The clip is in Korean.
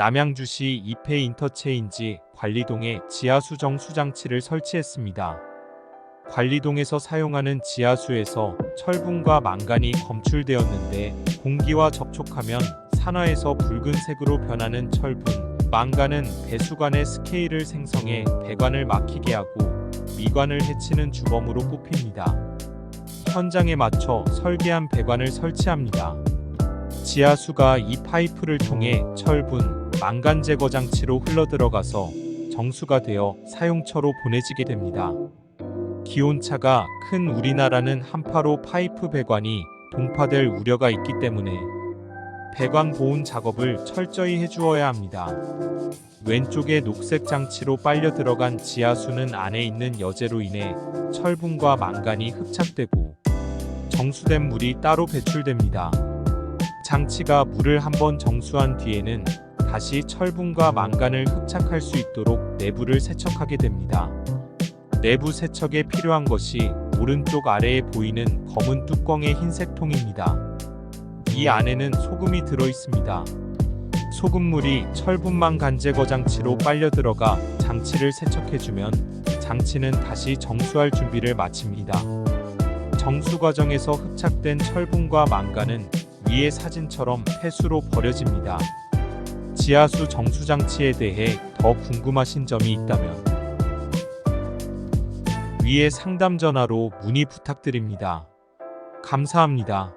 남양주시 이페 인터체인지 관리동에 지하수정 수장치를 설치했습니다. 관리동에서 사용하는 지하수에서 철분과 망간이 검출되었는데 공기와 접촉하면 산화해서 붉은색으로 변하는 철분, 망간은 배수관의 스케일을 생성해 배관을 막히게 하고 미관을 해치는 주범으로 꼽힙니다. 현장에 맞춰 설계한 배관을 설치합니다. 지하수가 이 파이프를 통해 철분, 망간 제거 장치로 흘러들어가서 정수가 되어 사용처로 보내지게 됩니다. 기온차가 큰 우리나라는 한파로 파이프 배관이 동파될 우려가 있기 때문에 배관 보온 작업을 철저히 해주어야 합니다. 왼쪽에 녹색 장치로 빨려 들어간 지하수는 안에 있는 여제로 인해 철분과 망간이 흡착되고 정수된 물이 따로 배출됩니다. 장치가 물을 한번 정수한 뒤에는 다시 철분과 망간을 흡착할 수 있도록 내부를 세척하게 됩니다. 내부 세척에 필요한 것이 오른쪽 아래에 보이는 검은 뚜껑의 흰색 통입니다. 이 안에는 소금이 들어 있습니다. 소금물이 철분망 간제거 장치로 빨려 들어가 장치를 세척해주면 장치는 다시 정수할 준비를 마칩니다. 정수 과정에서 흡착된 철분과 망간은 위의 사진처럼 폐수로 버려집니다. 지하수 정수 장치에 대해 더 궁금하신 점이 있다면 위의 상담 전화로 문의 부탁드립니다. 감사합니다.